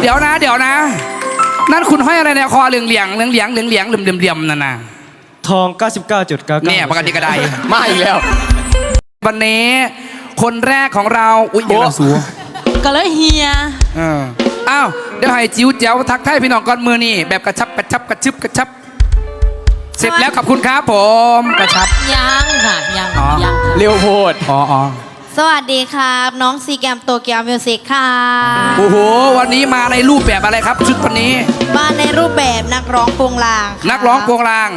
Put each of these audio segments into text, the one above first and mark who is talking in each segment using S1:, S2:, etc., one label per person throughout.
S1: เดี๋ยวนะ เดี๋ยวนะ นั่นคุณห้อยอะไรในคอเหลืองเหลียงเหลืองเหลียงเหลืองเหลียงเหลี่ยมเหลี่ยมเหลี่ยมนั่นน่ะ
S2: ทอง 99.99
S1: เนี่ยปกติกระได
S2: มาอีกแล้ว
S1: วันนี้คนแรกของเรา อุ้ยเดี๋ยวเราสู
S3: ก็เลยเฮีย
S1: เอออ้าวเดี๋ยวให้จิ๋วเจ๋วทักทายพี่น้องก่อนมือนี่แบบกระชับกระชับกระชึบกระชับ เสร็จแล้วขอบคุณครับผมกระชับ
S3: ยังค่ะยัง
S1: อ๋อ
S3: ยังค่ะ
S2: เร็วโพด
S1: อ๋ออ๋อ
S4: สวัสดีครับ น้องซีแกมโตเกียวมิวสิกค่ะ
S1: โอ้โห วันนี้มาในรูปแบบอะไรครับ ชุดวันนี้
S4: มาในรูปแบบนักร้องโปรงลางค่ะ
S1: นักร้องโปรงลาง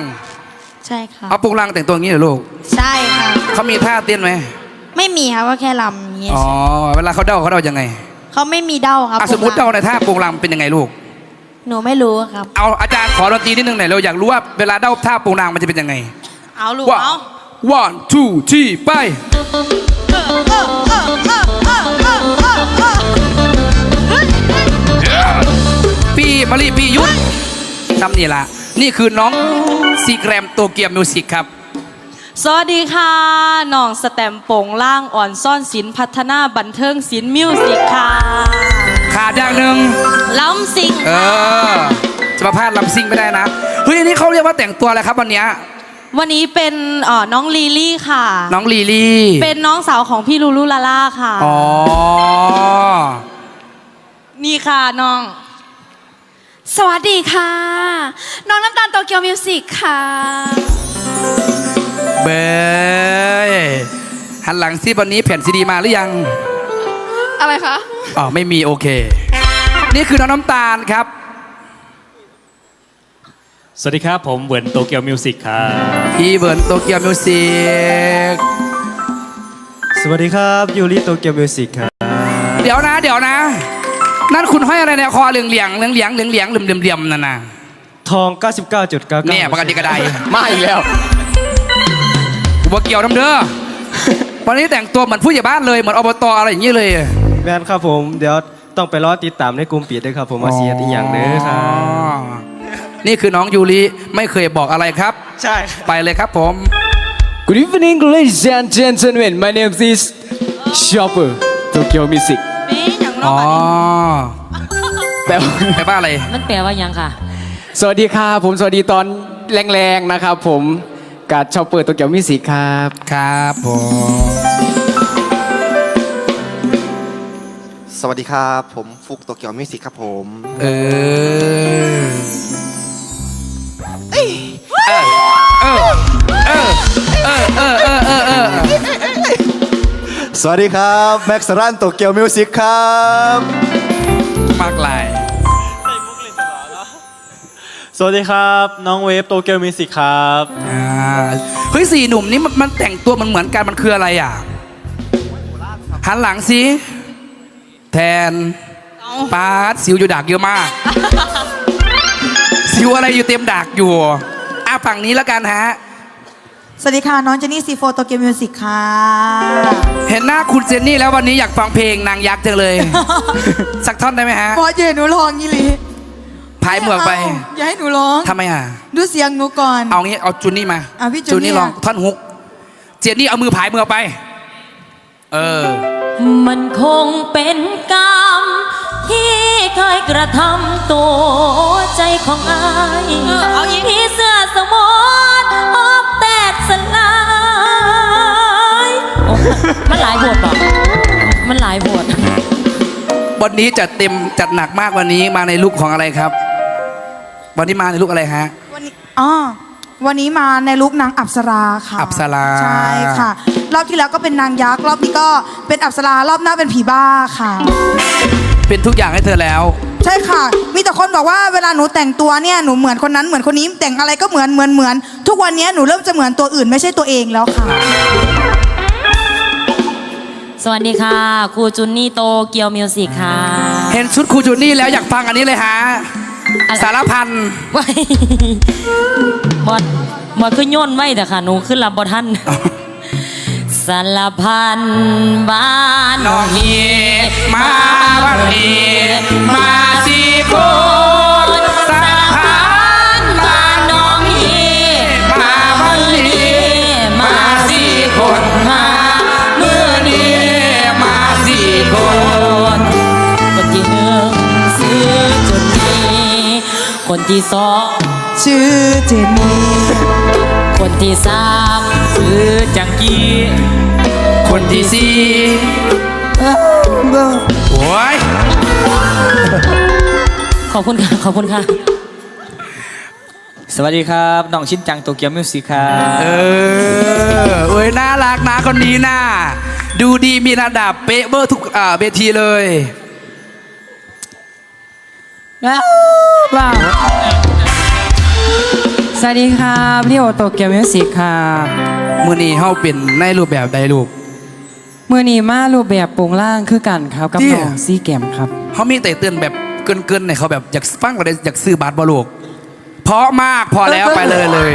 S4: ใช่ค่ะ
S1: เอาโปรงลางแต่งตัวอย่างนี้เหรอลูก
S4: ใช่ค่ะ
S1: เขามีท่าเต้นไหม
S4: ไม่มีครับว่าแค่ลำอย่างเงี้ย
S1: อ๋อเวลาเขาเด้าเขาเด้ายังไง
S4: เขาไม่มีเด้าครับ
S1: อะสมมติ
S4: โปรง
S1: เด้าในท่าโปรงลางเป็นยังไงลูก
S4: หนูไม่รู้ครับ
S1: เอาอาจารย์ขอดนตรีนิดนึงหน่อยเราอยากรู้ว่าเวลาเด้าท่าโปรงลางมันจะเป็นยังไง
S3: เอาลูก
S1: ว่า
S3: เอา
S1: one two three ไป พี่มารีพี่ยุทธทำนี่ละ นี่คือน้องซีแกรมโตเกียวมิวสิกครับ
S3: สวัสดีค่ะน้องสแตมป์โป่งล่างอ่อนซ่อนศิลป์พัฒนาบันเทิงศิลป์มิวสิกค่ะ
S1: ขาดอย่างหนึ่ง
S3: ล้ำสิง
S1: เออจะมาพลาดลำซิ่งไม่ได้นะ เฮ้ยอันนี้เขาเรียกว่าแต่งตัวอะไรครับวันเนี้ย
S3: วันนี้เป็นเอ่อน้องลีลี่ค่ะ
S1: น้องลีลี่
S3: เป็นน้องสาวของพี่ลูลูลาล่าค่ะ
S1: อ๋อ
S3: นี่ค่ะน้อง
S5: สวัสดีค่ะ น้องน้ำตาลโตเกียวมิวสิกค่ะ
S1: เบยหันหลังซิวันนี้แผ่นซีดีมาหรือยัง
S5: อะไรคะ
S1: อ๋อ ไม่มีโอเค นี่คือน้องน้ำตาลครับ
S6: สวัสดีครับ ผมเหวินโตเกียวมิวสิกครับ
S1: พี่เบิร์นโตเกียวมิวสิก
S2: สวัสดีครับยูริโตเกียวมิวสิกครับ
S1: เดี๋ยวนะ เดี๋ยวนะ นั่นคุณห้อยอะไรในคอเหลืองเหลียงเหลืองเหลียงเหลืองเหลียงเหลี่ยมเหลี่ยมเหลี่ยมนั่นน่ะ
S2: ทอง 99.99
S1: เนี่ยปกติกระได
S2: มาอีกแล้ว
S1: อุบเกี่ยวน้ำเด้อวันนี้แต่งตัวเหมือนผู้ใหญ่บ้านเลยเหมือนอบตอะไรอย่างนี้เลย
S2: แมนครับผม เดี๋ยวต้องไปรอติดตามในกลุ่มปิดด้วยครับผมมาเสียดอีกอย่างเด้อครับ
S1: อ๋อ นี่คือน้องยูริไม่เคยบอกอะไรครับ
S2: ใช่
S1: ไปเลยครับผม
S7: Good evening, ladies and gentlemen. My name is Chopper Tokyo Music.
S3: นี่อย่างน้
S1: อ๋
S3: อ
S1: อ
S7: แปลว่า
S1: แปลว่าอะไร
S3: มันแปลว่ายังค่ะ
S7: สวัสดีครับผมสวัสดีตอนแรงๆนะครับผมกับ Chopper Tokyo Music ครับ
S1: ครับผม
S8: สวัสดีครับ ผมฟุกโตเกียวมิวสิกครับผม
S1: เออเออ
S8: สวัสดีครับ แม็กซ์รันโตเกียวมิวสิกครับ
S1: มากลาย
S6: สวัสดีครับ น้องเวฟโตเกียวมิวสิกครับ
S1: อ่าเฮ้ยสี่หนุ่มนี้มันมันแต่งตัวมันเหมือนกันมันคืออะไรอะหันหลังสิแทนปาดสิวอยู่ดักเยอะมาก สิวอะไรอยู่เต็มดักอยู่อะฝั่งนี้แล้วกันฮะ
S9: สวัสดีค่ะ น้องเจนนี่ซีโฟโตเกียวมิวสิกค่ะ
S1: เห็นหน้าคุณเจนนี่แล้ววันนี้อยากฟังเพลงนางยักษ์จังเลย สักท่อนได้ไหมฮะ
S9: พอเจหนูร้องยี่หลี
S1: พายเหมือกไป
S9: อย่าให้หนูร้อง
S1: ทำไมอะ
S9: ดูเสียงหนูก่อน
S1: เอางี้เอาจุนนี่มา
S9: อะพี่จุนนี่
S1: ลอง
S9: อะ
S1: ท่อนฮุก เจนนี่เอามือผายมือออกไป เออ
S3: มันคงเป็นกรรมที่เคยกระทำตัวใจของอายพี่เสื้อสมดอ มันหลายบทป่ะมันหลายบท
S1: วันนี้จัดเต็มจัดหนักมากวันนี้มาในลุคของอะไรครับ วันนี้มาในลุคอะไรฮะ
S9: วันนี้อ๋อวันนี้มาในลุคนางอับสราค่ะ
S1: อัปสรา
S9: ใช่ค่ะ รอบที่แล้วก็เป็นนางยักษ์รอบนี้ก็เป็นอับสรารอบหน้าเป็นผีบ้าค่ะ
S1: เป็นทุกอย่างให้เธอแล้ว
S9: ใช่ค่ะ มีแต่คนบอกว่าเวลาหนูแต่งตัวเนี่ยหนูเหมือนคนนั้นเหมือนคนนี้แต่งอะไรก็เหมือนเหมือนเหมือน ทุกวันนี้หนูเริ่มจะเหมือนตัวอื่นไม่ใช่ตัวเองแล้วค่ะ
S3: สวัสดีค่ะครูจุนนี่โตเกียวมิวสิกค่ะ
S1: เห็นชุดครูจูนี่แล้วอยากฟังอันนี้เลยฮะ
S3: อะไร
S1: สารพัน
S3: ไว้บอดบอดขึ้นโย่นไว้แต่ค่ะหนูขึ้นรับบอท่านสารพันบ้าน
S1: น้องเฮีมาวันนี้มาสีโพ
S3: ที่สอง
S9: ชื่อเจนนี่
S3: คนที่สามคือจังกี้
S1: คนที่สี่โอ้ย
S3: ขอบคุณค่ะ ขอบคุณค่ะ
S7: สวัสดีครับน้องชินจังโตเกียวมิวสิกครับ
S1: เออเอ้ยน่ารักนะคนนี้น่าดูดีมีระดับเป๊ะเบอร์ทุกอ่าเวทีเลย
S10: ว้าวสวัสดีครับพี่โอโตเกียวมิวสิกครับ
S1: มือนี้เฮาเป็นในรูปแบบใดลูก
S10: มือนี้มารูปแบบโปรงล่างคือกันครับกับ
S1: ที่
S10: น้องซีแกมครับ
S1: เขามีแต่เตือนแบบเกินๆในเขาแบบอยากฟังก็ได้อยากซื้อบัตรบอลูก เพราะมากพอแล้วไปเลยเลย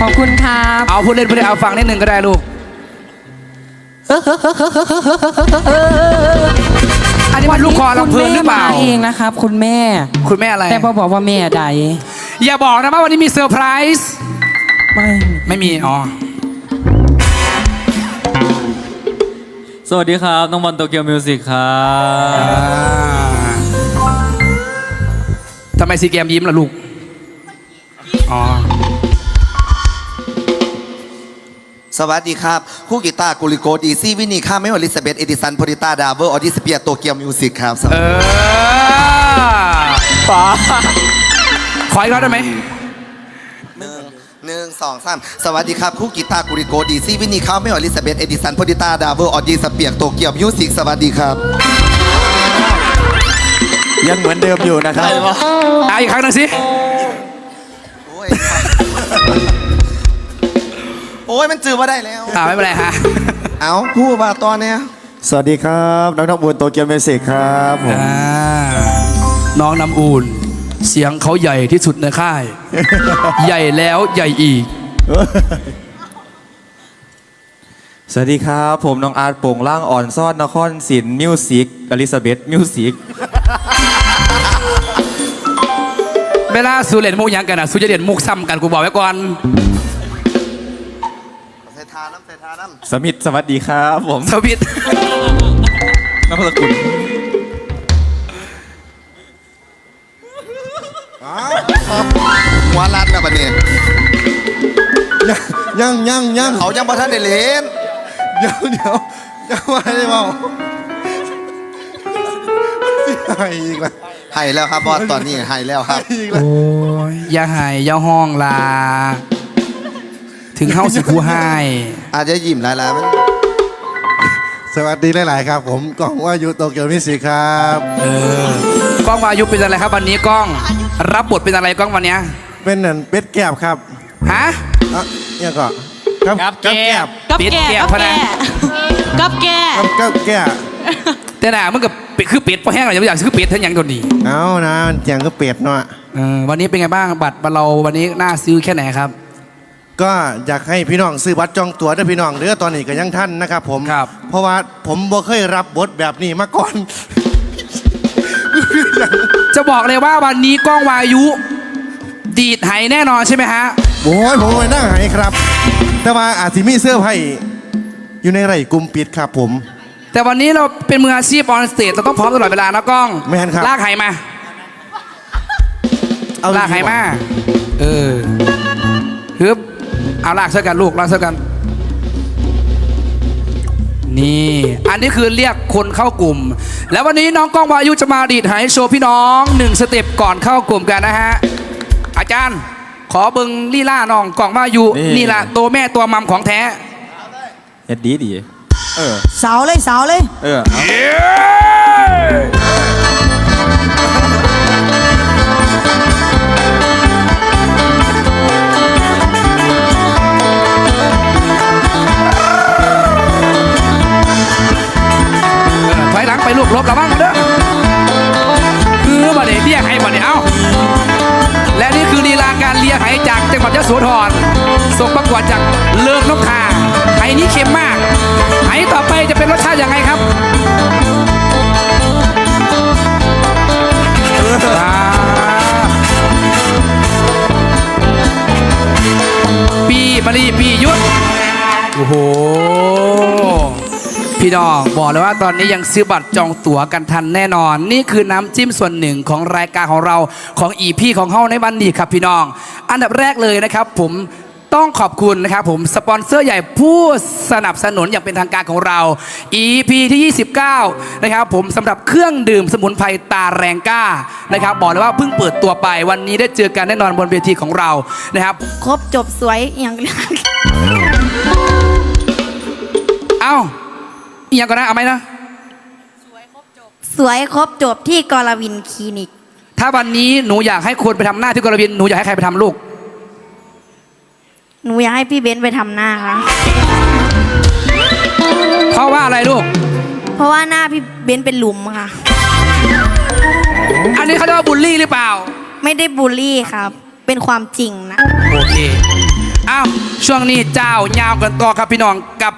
S10: ขอบคุณครับ
S1: เอาพูดเล่นพูดเล่นเอาฟังนิดนึงก็ได้ลูก อันนี้มันลูกคอลำเพลินหรือเปล่า
S10: คุณแม่มาเองนะครับ คุณแม่
S1: คุณแม่อะไร
S10: แต่พอบอกว่าแม่ใด
S1: อย่าบอกนะว่าวันนี้มีเซอร์ไพรส์
S10: ไม่
S1: ไม่มี อ๋อ
S6: สวัสดีครับ น้องบอลโตเกียวมิวสิกครับ
S1: อ่าทำไมซีเกมยิ้มล่ะลูก อ๋อ
S8: สวัสดีครับ คู่กีตาร์กุลิโกดีซี่วินีข้าไม่อลิซาเบธเอดิสันโพลิต้าดาเวอร์ออดิสเปียโตเกียวมิวสิกครับ
S1: เออขออีกรอบได้ไหม
S8: หนึ่งหนึ่งสองสามสวัสดีครับคู่กีตาร์กุลิโกดีซี่วินีข้าไม่อลิซาเบธเอดิสันโพลิต้าดาเวอร์ออดิสเปียโตเกียวมิวสิกสวัสดีครับ ยังเหมือนเดิมอยู่นะครับ
S1: อะอีกครั้งหนึงสิ
S8: โอ้ย โอ้ยมันจือว่าได้แล้ว
S1: อ่าไม่เป็นไรฮะ
S8: เอาพูดมาตอนเนี้ย
S11: สวัสดีครับน้องทองบุญโตเกียวมิวสิกครับผม
S1: อ่าน้องน้ำอุ่นเสียงเขาใหญ่ที่สุดในค่าย ใหญ่แล้วใหญ่อีก
S11: สวัสดีครับ ผมน้องอาร์ตโป่งล่างอ่อนซ่อนนครศิลป์มิวสิกอลิซาเบธมิวสิก
S1: เวลาสูเล่นมุกหยังกันอะสูจะเล่นมุกซ้ำกันกูบอกไว้ก่อน
S8: ใส่ทาน้ำใส่ทาน้ำ
S11: สมิธสวัสดีครับผม
S1: สวิต
S11: น้ำพลกุล
S8: หัวรัดนะบัดนี้
S11: ยังยังยัง
S8: เขายังบ่ทันได้เล่น
S11: เดี๋ยวเดี๋ยวยังไม่ได้เมาสิให้อีกแล้ว
S8: ให้แล้วครับบอสตอนนี้ให้แล้วครับ
S11: อีกแล้ว
S1: โอ้ยอย่าหายอย่าห้องลา ถึงเฮาสิผู้ให้
S8: อาจจะยิ้มหลายๆมัน
S11: สวัสดีหลาย ๆ ครับ ผมกล้องว่าอยู่โตเกียวมิวสิกครับ
S1: เออกล้องวายุเป็นอะไรครับวันนี้กล้อง รับบทเป็นอะไรกล้องวันเนี้ย
S11: เป็นนันเป็ดแก้บครับ
S1: ฮะ
S11: อะเนี่ยก็ครับ
S1: ครับแก้บ
S5: กับ
S1: เป็ด
S5: แก่
S1: แก้บ
S5: กับ
S1: พะนะ
S5: แก่กับแก่
S11: ครับครับแก้บ
S1: แต่หน่ามันกับเป็ดคือเป็ดพอแห้งเลยอยากซื้อเป็ดทั้งอย่างตัวนี้
S11: เอานะมันเจียงก็เป็ดเนาะ
S1: เออวันนี้เป็นไงบ้างบัตรเราวันนี้น่าซื้อแค่ไหนครับ
S11: ก็อยากให้พี่น้องซื้อบัตรจองตั๋วด้วยพี่น้องเด้อตอนนี้ก็ยังท่านนะครับผม
S1: ครับ
S11: เพราะว่าผมบ่เคยรับบทแบบนี้มาก่อน
S1: จะบอกเลยว่าวันนี้กล้องวายุ ดีดไหแน่นอนใช่ไหมฮะ
S11: โอ้ยผมไปนั่งหายครับ แต่ว่าอาจสิมีเสื้อร์ไผ่อยู่ในไร่กลุ่มปิดครับผม
S1: แต่วันนี้เราเป็นมืออาชีพออนสเตจเราต้องพร้อมตลอดเวลานะกล้อง
S11: แม่นครับ
S1: ลากไหมา
S11: เอา
S1: ลากไหมา เออฮึบ เอาลากเสื้อกันลูกลากเสื้อกัน นี่ อันนี้คือเรียกคนเข้ากลุ่ม แล้ววันนี้น้องก้องวายุจะมาดีดไหโชว์พี่น้องหนึ่งสเต็ปก่อนเข้ากลุ่มกันนะฮะ อาจารย์ ขอเบึงลีล่าน้องกล่องวายุ
S11: นี่
S1: นี่แหละตัวแม่ตัวมัมของแท้
S11: เฮ็ดดีดี เออ
S9: สาวเลยสาวเลย
S11: เออ
S1: ลังไปลูกลบระวังเด้อคือบัดเดเรียกให้บัดเดเอ้าและนี่คือลีลาการเลียไหจากจังหวัดยะโสธรส่งประกวดจากเลิกนกทาไหนี้เค็มมากไหต่อไปจะเป็นรสชาติยังไงครับอ่าปีบรีปียุทธโอ้โห พี่น้องบอกเลยว่าตอนนี้ยังซื้อบัตรจองตั๋วกันทันแน่นอน นี่คือน้ำจิ้มส่วนหนึ่งของรายการของเราของอีพีของเฮาในวันนี้ครับพี่น้อง อันดับแรกเลยนะครับ ผมต้องขอบคุณนะครับผมสปอนเซอร์ใหญ่ผู้สนับสนุนอย่างเป็นทางการของเรา EP ที่ 29 นะครับผมสำหรับเครื่องดื่มสมุนไพรตาแรงก้านะครับบอกเลยว่าเพิ่งเปิดตัวไปวันนี้ได้เจอกันแน่นอนบนเวทีของเรานะครับ
S9: ครบจบสวยอย่าง
S1: อีกอย่างก่อนนะเอาไหมนะ
S9: สวยครบจบที่กรวินคลินิก
S1: ถ้าวันนี้หนูอยากให้คนไปทำหน้าที่กรวินหนูอยากให้ใครไปทำลูก
S9: หนูอยากให้พี่เบ้นไปทำหน้าค่ะ
S1: เพราะว่าอะไรลูก
S9: เพราะว่าหน้าพี่เบ้นเป็นหลุมค่ะ
S1: อันนี้เขาเรียกว่าบูลลี่หรือเปล่า
S9: ไม่ได้บูลลี่ครับ เป็นความจริงนะ
S1: โอเค อ้าว ช่วงนี้เจ้ายาวกันต่อครับพี่น้องกับ